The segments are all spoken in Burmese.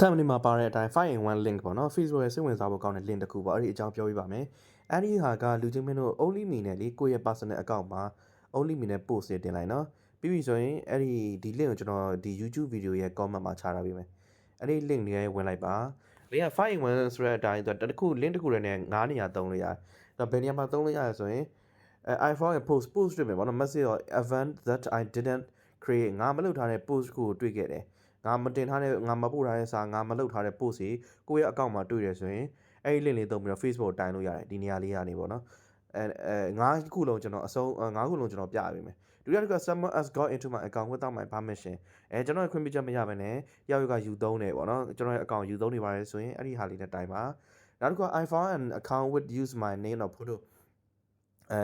time လေးမှာပါတဲ့အတိုင်း5 in 1 link ပေါ့နော် Facebook ရဲ့စိတ်ဝင်စားဖို့ကောင်းတဲ့ link တစ်ခုပေါ့အဲ့ဒီအကြောင်းပြောပြပါမယ်အဲ့ဒီဟာကလူချင်းမင်းတို့ only me နဲ့လေကိုယ့်ရဲ့ personal account မှာ only me နဲ့ post ရတင်လိုက်နော်ပြီးပြီဆိုရင်အဲ့ဒီဒီ link ကိုကျွန်တော်ဒီ YouTube video ရဲ့ comment မှာချထားပေးမယ်အဲ့ဒီ link လေးဝင်လိုက်ပါလင်းက5 in 1ဆိုတဲ့အတိုင်းသူတစ်ခု link တစ်ခုတည်းနဲ့9နေရာသုံးလို့ရတယ်ဒါဘယ်နေရာမှာသုံးလို့ရလဲဆိုရင်အဲ iPhone ရဲ့ post post တွေ့မယ်ပေါ့နော် message or event that I didn't create ငါမလုပ်ထားတဲ့ post ကိုတွေ့ခဲ့တယ် ငါမတင်ထားတဲ့ငါမပို့ထားတဲ့စာငါမလုပ်ထားတဲ့ post ကိုကိုယ့်ရဲ့ account မှာတွေ့ရဆိုရင်အဲ့ဒီ link လေးသုံးပြီးတော့ Facebook တိုင်လို့ရတယ်ဒီနေရာလေးကနေပေါ့နော်အဲအဲငါးခုလုံးကျွန်တော်အစုံငါးခုလုံးကျွန်တော်ပြပေးမယ်ဒုတိယတစ်ခါ someone has got into my account without my permission အဲကျွန်တော်ခွင့်ပြုချက်မရဘဲနဲ့ရောက်ရောက်ကယူသုံးတယ်ပေါ့နော်ကျွန်တော်ရဲ့ account ယူသုံးနေပါတယ်ဆိုရင်အဲ့ဒီဟာလေးနဲ့တိုင်ပါနောက်တစ်ခါ iPhone and account with use my name or photo အဲ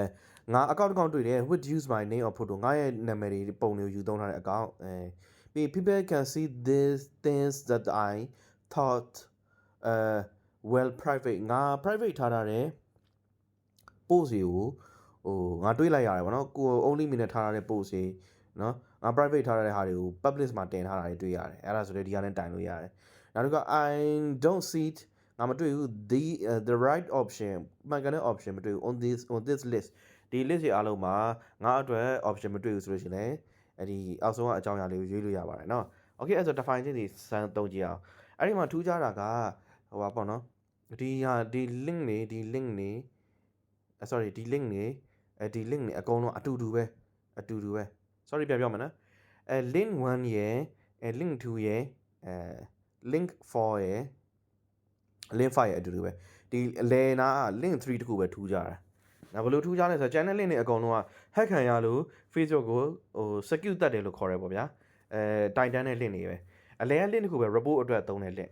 ငါ account account တွေ့တယ် with use my name or photo ငါရဲ့နာမည်တွေပုံတွေကိုယူသုံးထားတဲ့ account အဲပြီး people can see these things that I thought uh well private ငါ private ထားထားတယ် post တွေကိုဟိုငါတွေးလိုက်ရတယ်ဗောနော်ကို only me နဲ့ထားထားတဲ့ post တွေနော်ငါ private ထားထားတဲ့ဟာတွေကို publish မှာတင်ထားတာတွေတွေ့ရတယ်အဲ့ဒါဆိုလေဒီကနဲ့တိုင်လို့ရတယ်နောက်တစ်ခါ I don't see it ငါမတွေ့ဘူး the uh, the right option မှန်ကန်တဲ့ option မတွေ့ဘူး on this on this list ဒီ list တွေအားလုံးမှာငါအတွက် option မတွေ့ဘူးဆိုလို့ရှိရင်လည်း အဲ့ဒီအောက်ဆုံးကအကြောင်းအရာလေးကိုရွေးလို့ရပါတယ်နော် okay အဲ့ဆို define ချင်းဒီစမ်းသုံးကြည့်အောင်အဲ့ဒီမှာထူးခြားတာကဟိုပါပေါ့နော်ဒီဟာဒီ link နေဒီ link နေ sorry ဒီ link နေအဲဒီ link နေအကုန်လုံးအတူတူပဲအတူတူပဲ sorry ပြန်ပြောမယ်နော်အဲ link 1ရယ်အဲ link 2ရယ်အဲ link 4ရယ် link 5ရယ်အတူတူပဲဒီအလဲနာ link 3တခုပဲထူးကြတာ ဒါဘလို့ထူးခြားလဲဆိုတော့ channel link တွေအကုန်လုံးက hack ခံရလို့ Facebook ကိုဟို secure တတ်တယ်လို့ခေါ်ရပေါ့ဗျာအဲတိုင်တန်းတဲ့ link တွေပဲအလဲ link တခုပဲ report အတွက်သုံးတဲ့ link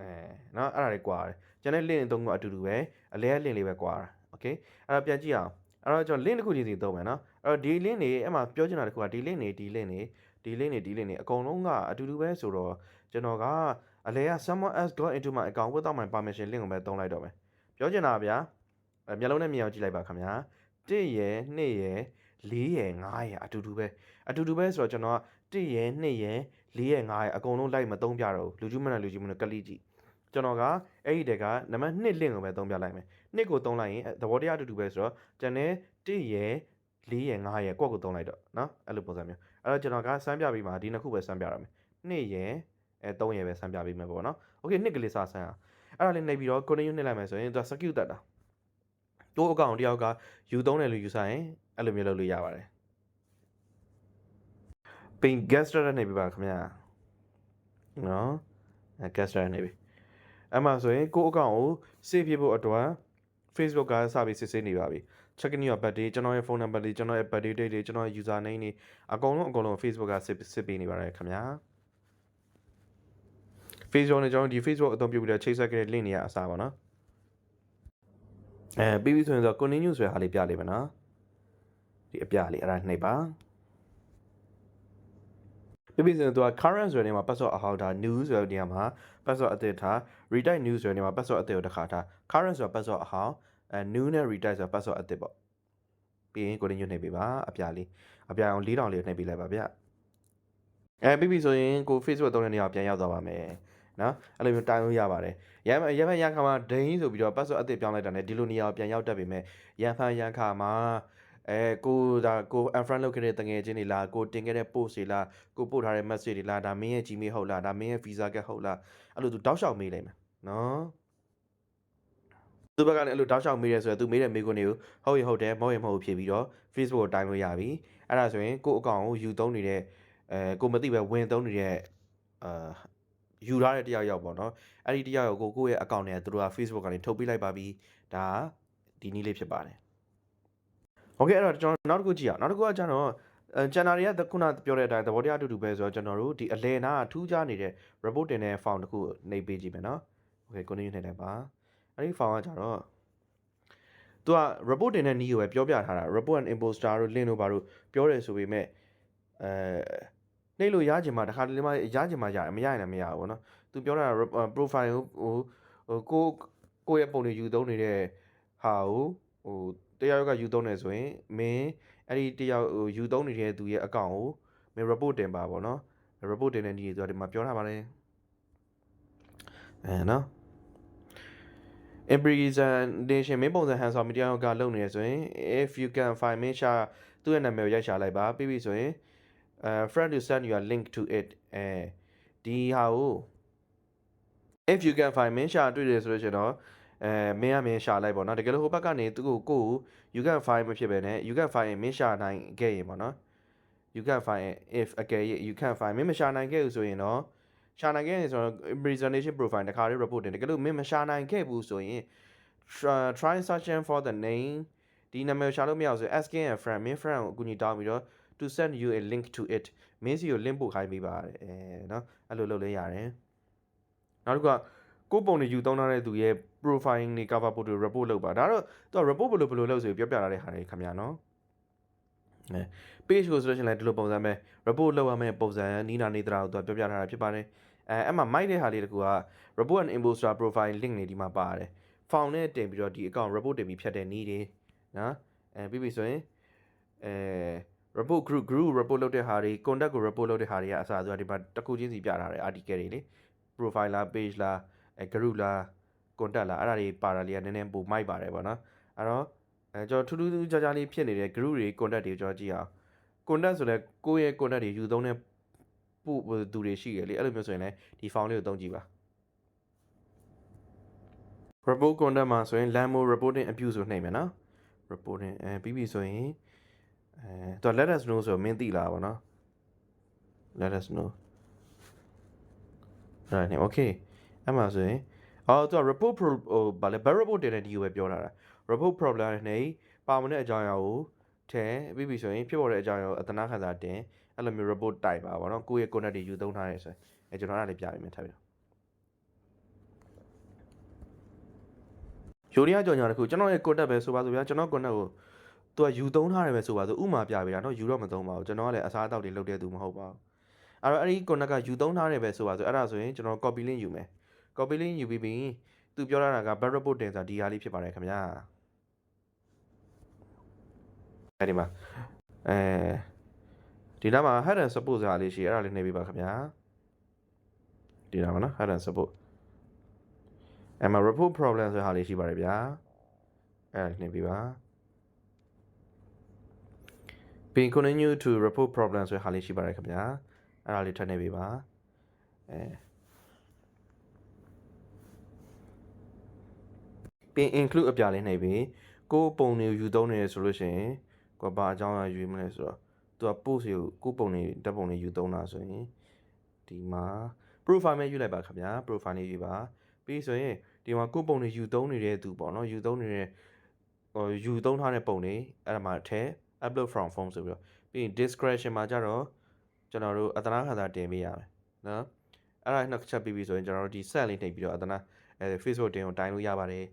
အဲနော်အဲ့ဒါတွေကွာတယ် channel link တွေသုံးကအတူတူပဲအလဲ link လေးပဲကွာတာ okay အဲ့တော့ပြန်ကြည့်အောင်အဲ့တော့ကျွန်တော် link တစ်ခုချင်းစီသုံးမယ်နော်အဲ့တော့ဒီ link တွေအဲ့မှာပြောချင်တာတစ်ခုကဒီ link တွေဒီ link တွေဒီ link တွေဒီ link တွေအကုန်လုံးကအတူတူပဲဆိုတော့ကျွန်တော်ကအလဲက someone else got into my account without my permission link ကိုပဲသုံးလိုက်တော့မယ်ပြောချင်တာဗျာ မျက်လုံးနဲ့မြင်အောင်ကြည့်လိုက်ပါခင်ဗျာ1ရယ်2ရယ်4ရယ်5ရယ်အတူတူပဲအတူတူပဲဆိုတော့ကျွန်တော်က1ရယ်2ရယ်4ရယ်5ရယ်အကုန်လုံးလိုက်မသုံးပြတော့ဘူးလူကြီးမနဲ့လူကြီးမနဲ့ကလိကြည့်ကျွန်တော်ကအဲ့ဒီတက်ကနံပါတ်2 link ကိုပဲသုံးပြလိုက်မယ်2ကိုသုံးလိုက်ရင်သဘောတရားအတူတူပဲဆိုတော့ကျန်တဲ့1ရယ်4ရယ်5ရယ်ကိုယ့်ကိုသုံးလိုက်တော့เนาะအဲ့လိုပုံစံမျိုးအဲ့တော့ကျွန်တော်ကစမ်းပြပြီးမှဒီနှစ်ခုပဲစမ်းပြရမယ်2ရယ်အဲ3ရယ်ပဲစမ်းပြပေးမယ်ပေါ့နော်โอเค2ကလေးစစမ်းအောင်အဲ့ဒါလေးနှိပ်ပြီးတော့ continue နှိပ်လိုက်မယ်ဆိုရင်သူက secure တက်တာ တိုးအကောင့်တယောက်ကယူသုံးတယ်လို့ယူဆိုင်အဲ့လိုမျိုးလုပ်လို့ရပါတယ် pin guest ရနေပြီပါခင်ဗျာနော်အဲ guest ရနေပြီအဲ့မှာဆိုရင်ကိုယ့်အကောင့်ကို save ဖြစ်ဖို့အတွက် Facebook ကစပြီးစစ်ဆေးနေပါပြီ check in your birthday ကျွန်တော်ရဲ့ phone number တွေကျွန်တော်ရဲ့ birthday date တွေကျွန်တော်ရဲ့ user name တွေအကုန်လုံးအကုန်လုံး Facebook ကစစ်စစ်ပေးနေပါတယ်ခင်ဗျာ Facebook နဲ့ကျွန်တော်ဒီ Facebook အသုံးပြုပြီးတော့ချိတ်ဆက်ခဲ့တဲ့ link တွေကအစားပါနော် အဲပြီးပြီဆိုရင်ဆို continue ဆိုတဲ့ဟာလေးပြလိုက်ပါနော်ဒီအပြလေးအဲ့ဒါနှိပ်ပါပြီးပြီဆိုရင်သူက current ဆိုတဲ့နေရာမှာ password အဟောက်ထား news ဆိုတဲ့နေရာမှာ password အသစ်ထား retype news ဆိုတဲ့နေရာမှာ password အသစ်ကိုတစ်ခါထား current ဆိုတာ password အဟောက်အဲ new နဲ့ retype ဆိုတာ password အသစ်ပေါ့ပြီးရင် continue နှိပ်ပေးပါအပြလေးအပြအောင်4000လေးကိုနှိပ်ပေးလိုက်ပါဗျအဲပြီးပြီဆိုရင်ကို Facebook သုံးတဲ့နေရာပြန်ရောက်သွားပါမယ် နော်အဲ့လိုမျိုးတိုင်းလို့ရပါတယ်ရမ်းရမ်းရမ်းခါမှာဒိန်းဆိုပြီးတော့ password အသစ်ပြောင်းလိုက်တာ ਨੇ ဒီလိုနေရာကိုပြန်ရောက်တတ်ပြီမဲ့ရမ်းဖန်ရမ်းခါမှာအဲကိုဒါကို unfriend လုပ်ခဲ့တဲ့တငယ်ချင်းတွေလားကိုတင်ခဲ့တဲ့ post တွေလားကိုပို့ထားတဲ့ message တွေလားဒါမင်းရဲ့ Gmail ဟုတ်လားဒါမင်းရဲ့ Visa ကဟုတ်လားအဲ့လိုသူတောက်လျှောက်မေးလိုက်မယ်နော်သူဘက်ကလည်းအဲ့လိုတောက်လျှောက်မေးရဲဆိုတော့သူမေးတဲ့မေးခွန်းတွေကိုဟုတ်ရင်ဟုတ်တယ်မဟုတ်ရင်မဟုတ်ဖြေပြီးတော့ Facebook ကိုတိုင်းလို့ရပြီအဲ့ဒါဆိုရင်ကိုအကောင့်ကိုယူသုံးနေတဲ့အဲကိုမသိပဲဝင်သုံးနေတဲ့အာ ယူထားတဲ့တယောက်ယောက်ပေါ့နော်အဲ့ဒီတယောက်ယောက်ကိုကိုယ့်ရဲ့ account နဲ့သူတို့က Facebook ကနေထုတ်ပေးလိုက်ပါပြီဒါဒီနည်းလေးဖြစ်ပါတယ်โอเคအဲ့တော့ကျွန်တော်နောက်တစ်ခုကြည့်အောင်နောက်တစ်ခုကကျတော့အဲကျန်တာတွေကခုနပြောတဲ့အတိုင်းသဘောတရားအတူတူပဲဆိုတော့ကျွန်တော်တို့ဒီအလဲနာကထူးခြားနေတဲ့ report တင်တဲ့ file တစ်ခုနှိပ်ပေးကြည့်မယ်နော်โอเค continue နှိပ်လိုက်ပါအဲ့ဒီ file ကကျတော့သူက report တင်တဲ့နည်းကိုပဲပြောပြထားတာ report and imposter တို့ link တို့ဘာတို့ပြောတယ်ဆိုပေမဲ့အဲ နှိပ်လို့ရချင်မှာတစ်ခါတလေမှရချင်မှာရတယ်မရရင်လည်းမရဘူးเนาะသူပြောတာ profile ဟိုဟိုကိုကိုယ့်ရဲ့ပုံတွေယူသုံးနေတဲ့ဟာကိုဟိုတယောက်ယောက်ကယူသုံးနေဆိုရင်မင်းအဲ့ဒီတယောက်ဟိုယူသုံးနေတဲ့သူရဲ့အကောင့်ကိုမင်း report တင်ပါပေါ့နော် report တင်တဲ့နေ့တွေသူကဒီမှာပြောထားပါတယ် အဲနော် impresentation မင်းပုံစံ hands-on media ကလုပ်နေရဆိုရင် if you can find မင်းရှာသူ့ရဲ့နာမည်ကိုရိုက်ရှာလိုက်ပါပြီးပြီဆိုရင် အဲ friend to send your link to it အဲဒီဟာကို if you can find မင်းရှာတွေ့တယ်ဆိုလို့ရှိရင်တော့အဲမင်းကမင်းရှာလိုက်ပေါ့နော်တကယ်လို့ဟိုဘက်ကနေသူ့ကိုကိုကို you can find မဖြစ်ပဲနဲ့ you can find ရင်မင်းရှာနိုင်ခဲ့ရင်ပေါ့နော် you can find it if အကယ်၍ you can find မင်းမရှာနိုင်ခဲ့ဘူးဆိုရင်တော့ရှာနိုင်ခဲ့ရင်ဆိုတော့ presentation profile တခါလေး report တင်တကယ်လို့မင်းမရှာနိုင်ခဲ့ဘူးဆိုရင် try- try searching for the name ဒီနာမည်ကိုရှာလို့မရဘူးဆိုရင် asking a friend မင်း friend ကိုအကူအညီတောင်းပြီးတော့ to send you a link to it မင်းစီကို link ပို့ခိုင်းပေးပါတယ်အဲနော်အဲ့လိုလုပ်လဲရတယ်နောက်တစ်ခုကကိုယ့်ပုံတွေယူသုံးထားတဲ့သူရဲ့ profile တွေ cover photo report လုပ်ပါဒါတော့သူက report ဘယ်လိုဘယ်လိုလုပ်ဆိုပြီးပြောပြထားတဲ့ဟာတွေခင်ဗျာနော်အဲ page ကိုဆိုလို့ရှိရင်လည်းဒီလိုပုံစံပဲ report လုပ်ရမယ့်ပုံစံနီးနာနေတရာကိုသူကပြောပြထားတာဖြစ်ပါတယ်အဲအဲ့မှာ mic တဲ့ဟာလေးတကူက report and imposter profile link တွေဒီမှာပါတယ် found နဲ့တင်ပြီးတော့ဒီ account report တင်ပြီးဖြတ်တဲ့နည်းတွေနော်အဲပြီးပြီဆိုရင်အဲ report group group report လုပ်တဲ့ဟာတွေ contact ကို report လုပ်တဲ့ဟာတွေကအစားအသောက်ဒီမှာတစ်ခုချင်းစီပြထားတယ် article တွေလေ profile လား page လားအဲ group လား contact လားအဲ့ဒါတွေပါတာလေးကနည်းနည်းပိုမိုက်ပါတယ်ပေါ့နော်အဲ့တော့အဲကျွန်တော်ထူးထူးထူးခြားခြားလေးဖြစ်နေတဲ့ group တွေ contact တွေကျွန်တော်ကြည့်အောင် contact ဆိုလဲကိုယ့်ရဲ့ contact တွေယူသုံးတဲ့ပို့သူတွေရှိရလေအဲ့လိုမျိုးဆိုရင်လည်းဒီ file လေးကိုသုံးကြည့်ပါ report content မှာဆိုရင် lamo reporting abuse ဆိုနှိပ်မယ်နော် reporting အဲပြီးပြီဆိုရင် အဲသူက let us know ဆိုတော့မင်းသိလားဗောနော် let us know အဲ့ဒါနေ okay အဲ့မှာဆိုရင်အော်သူက report pro ဟိုဗာလဲ bad report တင်တဲ့ဒီကိုပဲပြောတာတာ report problem နဲ့ပါမတဲ့အကြောင်းအရာကိုထဲပြီးပြီဆိုရင်ဖြစ်ပေါ်တဲ့အကြောင်းအရာကိုအတနာခံစာတင်အဲ့လိုမျိုး report တိုက်ပါဗောနော်ကိုယ့်ရဲ့ content တွေယူသုံးထားရဲဆိုရင်အဲကျွန်တော်အဲ့ဒါလေးပြပေးမယ်ထပ်ပြီးတော့ယူရီးယားကြော်ညာတစ်ခုကျွန်တော်ရဲ့ contact ပဲဆိုပါစို့ဗျာကျွန်တော် contact ကို သူကယူသုံးထားတယ်ပဲဆိုပါဆိုဥမာပြပေးတာနော်ယူတော့မသုံးပါဘူးကျွန်တော်ကလည်းအစားအသောက်တွေလုပ်တဲ့သူမဟုတ်ပါဘူးအဲ့တော့အဲ့ဒီ connect ကယူသုံးထားတယ်ပဲဆိုပါဆိုအဲ့ဒါဆိုရင်ကျွန်တော် copy link ယူမယ် copy link ယူပြီးပြီးသူပြောထားတာက bad report တင်စာဒီဟာလေးဖြစ်ပါတယ်ခင်ဗျာအဲ့ဒီမှာအဲဒီနားမှာ head and support စာလေးရှိအဲ့ဒါလေးနှိပ်ပေးပါခင်ဗျာဒီနားမှာနော် head and support အဲ့မှာ report problem ဆိုတာလေးရှိပါတယ်ဗျာအဲ့ဒါနှိပ်ပေးပါ bin continue to report problem ဆိုတဲ့ဟာလေးရှိပါတယ်ခင်ဗျာအဲ့ဒါလေးထပ်နှိပ်ပေးပါအဲ bin include အပြလေးနှိပ်ပြီးကိုယ်ပုံတွေယူသုံးနေရဆိုလို့ရှိရင်ကိုယ်ဘာအကြောင်းအရာယူမလဲဆိုတော့သူက post ကိုကိုယ်ပုံတွေတက်ပုံတွေယူသုံးတာဆိုရင်ဒီမှာ profile မဲ့ယူလိုက်ပါခင်ဗျာ profile လေးယူပါပြီးဆိုရင်ဒီမှာကိုယ်ပုံတွေယူသုံးနေတဲ့သူပေါ့နော်ယူသုံးနေတဲ့ဟိုယူသုံးထားတဲ့ပုံတွေအဲ့ဒါမှာထဲ upload from phone ဆိုပြီးတော့ပြီးရင် description မှာကြတော့ကျွန်တော်တို့အတနာခံစာတင်ပေးရမယ်နော်အဲ့ဒါနှစ်ချက်ပြီးပြီဆိုရင်ကျွန်တော်တို့ဒီ set လေးနှိပ်ပြီးတော့အတနာအဲ Facebook တင်ကိုတိုင်းလို့ရပါတယ်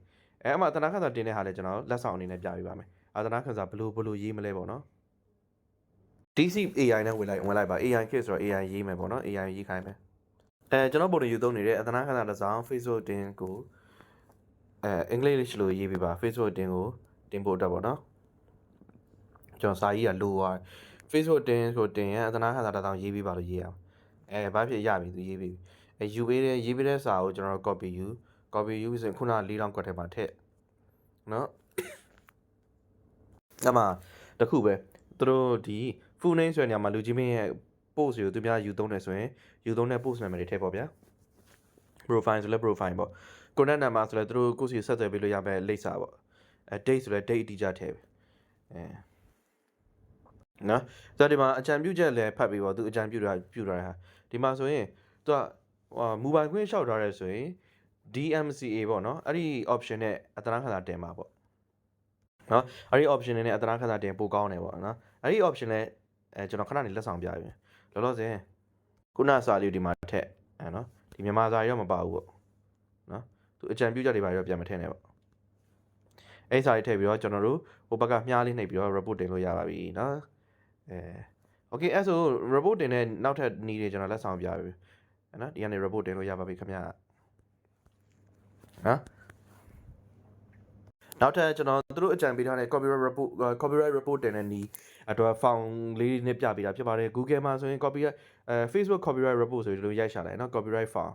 အဲအမှအတနာခံစာတင်တဲ့ဟာလည်းကျွန်တော်လက်ဆောင်အနေနဲ့ပြပေးပါမယ်အတနာခံစာဘလို့ဘလို့ရေးမလဲပေါ့နော် DC AI နဲ့ဝင်လိုက်ဝင်လိုက်ပါ AI ခစ်ဆိုတော့ AI ရေးမယ်ပေါ့နော် AI ရေးခိုင်းမယ်အဲကျွန်တော်ပုံတွေယူသုံးနေတဲ့အတနာခန္ဓာတစ်စောင်း Facebook တင်ကိုအဲအင်္ဂလိပ်လိုရေးပြပါ Facebook တင်ကိုတင်ဖို့အတွက်ပေါ့နော် ကျွန်တော်စာရေးကလိုသွား Facebook တင်ဆိုတင်ရအတနာခန္ဓာတစ်စောင်းရေးပြပါလို့ရေးရအောင်အဲဘာဖြစ်ရပြီသူရေးပြီအဲယူပေးတဲ့ရေးပေးတဲ့စာကိုကျွန်တော် copy ယူ copy ယူပြီးဆိုရင်ခုန၄တောင်ကွက်ထဲမှာထည့်နော်အဲ့မှာတခုပဲသူတို့ဒီ full name ဆိုတဲ့နေရာမှာလူကြီးမင်းရဲ့ post ကိုသူများယူသုံးတယ်ဆိုရင်ယူသုံးတဲ့ post number တွေထည့်ပေါ့ဗျာ profile ဆိုလဲ profile ပေါ့ contact number ဆိုလဲသူတို့ကိုယ့်စီဆက်သွယ်ပေးလို့ရမယ့်လိပ်စာပေါ့အဲ date ဆိုလဲ date အတိအကျထည့်ပဲအဲ နော်ဒါဒီမှာအကြံပြုချက်လည်းဖတ်ပြီးပေါ့သူအကြံပြုတာပြုတာဟာဒီမှာဆိုရင်သူကဟို mobile ခွင့်လျှောက်ထားရဲဆိုရင် DMCA ပေါ့နော်အဲ့ဒီ option နဲ့အတနာခန္ဓာတင်ပါပေါ့နော်အဲ့ဒီ option နဲ့အတနာခန္ဓာတင်ပိုကောင်းတယ်ပေါ့နော်အဲ့ဒီ option နဲ့အဲကျွန်တော်ခဏနေလက်ဆောင်ပြပြီလောလောဆယ်ခုနစာလေးဒီမှာထက်အဲနော်ဒီမြန်မာစာရောမပါဘူးပေါ့နော်သူအကြံပြုချက်တွေပါရောပြန်မထည့်နဲ့ပေါ့အဲ့စာလေးထည့်ပြီးတော့ကျွန်တော်တို့ဟိုဘက်ကမြားလေးနှိပ်ပြီးတော့ report တင်လို့ရပါပြီနော် အဲ okay အဲ့ဆို report တင်တဲ့နောက်ထပ်နည်းတွေကျွန်တော်လက်ဆောင်ပြပြီနော်ဒီကနေ report တင်လို့ရပါပြီခင်ဗျာနော်နောက်ထပ်ကျွန်တော်သူတို့အကြံပေးထားတဲ့ copyright report copyright report တင်တဲ့နီးအတွက် found လေးနဲ့ပြပေးတာဖြစ်ပါတယ် Google မှာဆိုရင် copyright အဲ Facebook copyright report ဆိုပြီးလို့ရိုက်ရှာလိုက်နော် copyright found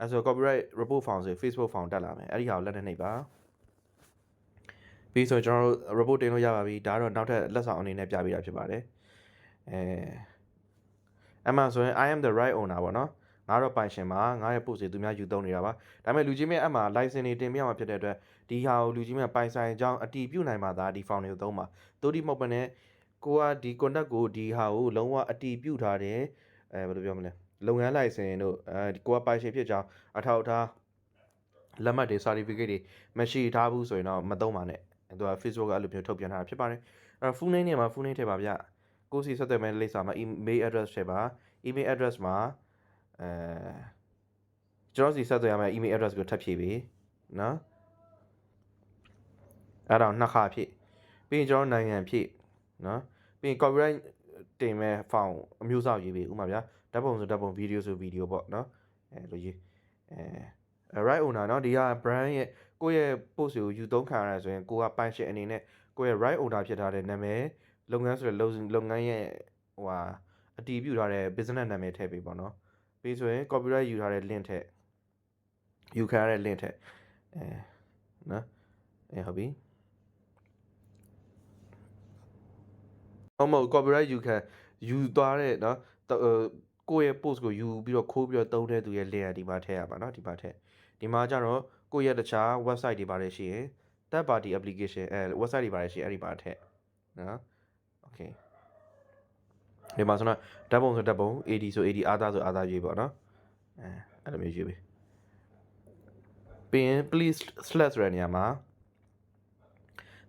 အဲဆို copyright report form ဆို Facebook form တက်လာမယ်အဲ့ဒီဟာကိုလက်နဲ့နှိပ်ပါပြီးဆိုကျွန်တော်တို့ report တင်လို့ရပါပြီဒါကတော့နောက်ထပ်လက်ဆောင်အနေနဲ့ပြပေးတာဖြစ်ပါတယ် အဲအမှဆိုရင် I am the right owner ပေါ့နော်ငါတော့ပိုင်ရှင်ပါငါရဲ့ post တွေသူများယူသုံးနေတာပါဒါပေမဲ့လူကြီးမင်းအမှ license တွေတင်ပြရမှာဖြစ်တဲ့အတွက်ဒီဟာကိုလူကြီးမင်းပိုင်ဆိုင်အကြောင်းအတီးပြုတ်နိုင်မှာဒါဒီ form တွေကိုသုံးပါတိုးဒီမဟုတ်ဘဲနဲ့ကိုကဒီ contact ကိုဒီဟာကိုလုံးဝအတီးပြုတ်ထားတယ်အဲဘယ်လိုပြောမလဲလုပ်ငန်း license တို့အဲဒီကိုကပိုင်ရှင်ဖြစ်ကြောင်းအထောက်အထားလက်မှတ်တွေ certificate တွေမရှိထားဘူးဆိုရင်တော့မသုံးပါနဲ့သူက Facebook ကအဲ့လိုမျိုးထုတ်ပြန်ထားတာဖြစ်ပါတယ်အဲ့တော့ full name နေရာမှာ full name ထည့်ပါဗျ ကိုစီဆက်သွယ်မဲ့လိပ်စာမှာ email address ထည့်ပါ email address မှာအဲကျွန်တော်စီဆက်သွယ်ရမယ့် email address ကိုထပ်ဖြည့်ပေးနော်အဲ့တော့နှစ်ခါဖြည့်ပြီးရင်ကျွန်တော်နိုင်ငံဖြည့်နော်ပြီးရင် copyright တင်မဲ့ file အမျိုးအစားရေးပေးဥပမာဗျာဓာတ်ပုံဆိုဓာတ်ပုံ video ဆို video ပေါ့နော်အဲလိုရေးအဲ right owner เนาะဒီက brand ရဲ့ကိုယ့်ရဲ့ post ကိုယူသုံးခံရတာဆိုရင်ကိုကပိုင်ရှင်အနေနဲ့ကိုယ့်ရဲ့ right owner ဖြစ်ထားတဲ့နာမည် လုပ်ငန်းဆိုတဲ့လုပ်ငန်းရဲ့ဟိုဟာအတီးပြူထားတဲ့ business နာမည်ထည့်ပေးပေါ့နော်ပြီးဆိုရင် copyright ယူထားတဲ့ link ထည့်ယူခံရတဲ့ link ထည့်အဲနော်အဲဟုတ်ပြီဟုတ်မဟုတ် copyright ယူခံယူသွားတဲ့နော်ကိုယ့်ရဲ့ post ကိုယူပြီးတော့ခိုးပြီးတော့တုံးတဲ့သူရဲ့ layer ဒီမှာထည့်ရပါနော်ဒီမှာထည့်ဒီမှာကျတော့ကိုယ့်ရဲ့တခြား website တွေပါတယ်ရှိရင် third party application အဲ website တွေပါတယ်ရှိရင်အဲ့ဒီပါထည့်နော် okay ဒီမှာဆိုတော့ဓာတ်ပုံဆိုဓာတ်ပုံ AD ဆို AD အာသာဆိုအာသာရေးပေါ့နော်အဲအဲ့လိုမျိုးရေးပေးပြီးရင် please slash ဆိုတဲ့နေရာမှာ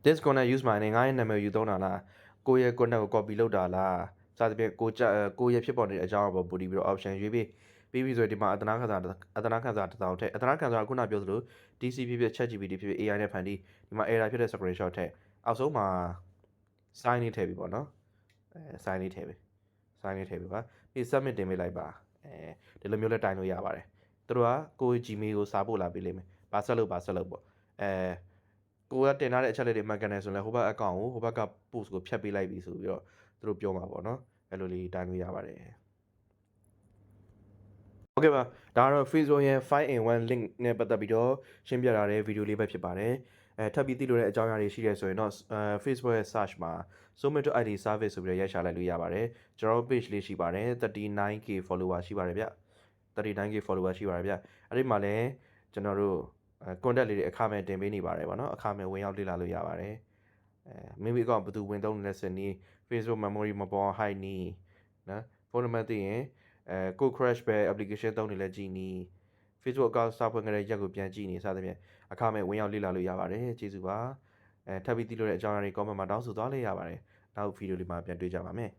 this gonna use my name ငါရဲ့နာမည်ယူသုံးတာလားကိုယ့်ရဲ့ contact ကို copy လုပ်တာလားစသဖြင့်ကိုကြကိုရဲ့ဖြစ်ပေါ်နေတဲ့အကြောင်းအပေါ်ပူတည်ပြီးတော့ option ရွေးပြီးပြီးပြီဆိုရင်ဒီမှာအတနာခံစာအတနာခံစာတစ်စောင်ထည့်အတနာခံစာခုနပြောသလို DC ဖြစ်ဖြစ် ChatGPT ဖြစ်ဖြစ် AI နဲ့ဖန်တီးဒီမှာ error ဖြစ်တဲ့ screenshot ထည့်အောက်ဆုံးမှာ sign လေးထည့်ပြီပေါ့နော်အဲ sign လေးထည့်ပြီ sign လေးထည့်ပြီပါပြီး submit တင်ပေးလိုက်ပါအဲဒီလိုမျိုးလဲတိုင်လို့ရပါတယ်သူတို့ကကိုယ့် Gmail ကိုစာပို့လာပေးလိမ့်မယ်ဘာဆက်လို့ဘာဆက်လို့ပေါ့အဲကိုကတင်ထားတဲ့အချက်လက်တွေမှတ်ကန်တယ်ဆိုရင်ဟိုဘက် account ကိုဟိုဘက်က post ကိုဖြတ်ပေးလိုက်ပြီဆိုပြီးတော့သူတို့ပြောမှာပေါ့နော်အဲ့လိုလေးတိုင်လို့ရပါတယ်โอเคပါဒါကတော့ Facebook ရဲ့ 5 in 1 link နဲ့ပတ်သက်ပြီးတော့ရှင်းပြထားတဲ့ဗီဒီယိုလေးပဲဖြစ်ပါတယ် အဲထပ်ပြီးသိလို့တဲ့အကြောင်းအရာတွေရှိတယ်ဆိုရင်တော့အဲ Facebook ရဲ့ search မှာ Summit ID service ဆိုပြီးတော့ရိုက်ရှာလိုက်လို့ရပါတယ်ကျွန်တော် page လေးရှိပါတယ် 39k follower ရှိပါတယ်ဗျ 39k follower ရှိပါတယ်ဗျအဲ့ဒီမှာလည်းကျွန်တော်တို့ contact လေးတွေအခမဲ့တင်ပေးနေပါတယ်ဗောနော်အခမဲ့ဝင်ရောက်လေ့လာလို့ရပါတယ်အဲမိမိအကောင့်ဘယ်သူဝင်သုံးလဲစနည်း Facebook memory မပေါ် high နီးနော်ဖုန်းနံပါတ်သိရင်အဲကို crash ပဲ application သုံးနေလဲကြည်နီး Facebook account စဖွင့်ကြတဲ့ရက်ကိုပြန်ကြည့်နေစသဖြင့် အခမဲ့ဝင်ရောက်လေ့လာလို့ရပါတယ်ကျေးဇူးပါအဲထပ်ပြီးသိလို့တဲ့အကြောင်းအရာတွေ comment မှာတောင်းဆိုသွားလေရပါတယ်နောက်ဗီဒီယိုလေးမှာပြန်တွေ့ကြပါမယ်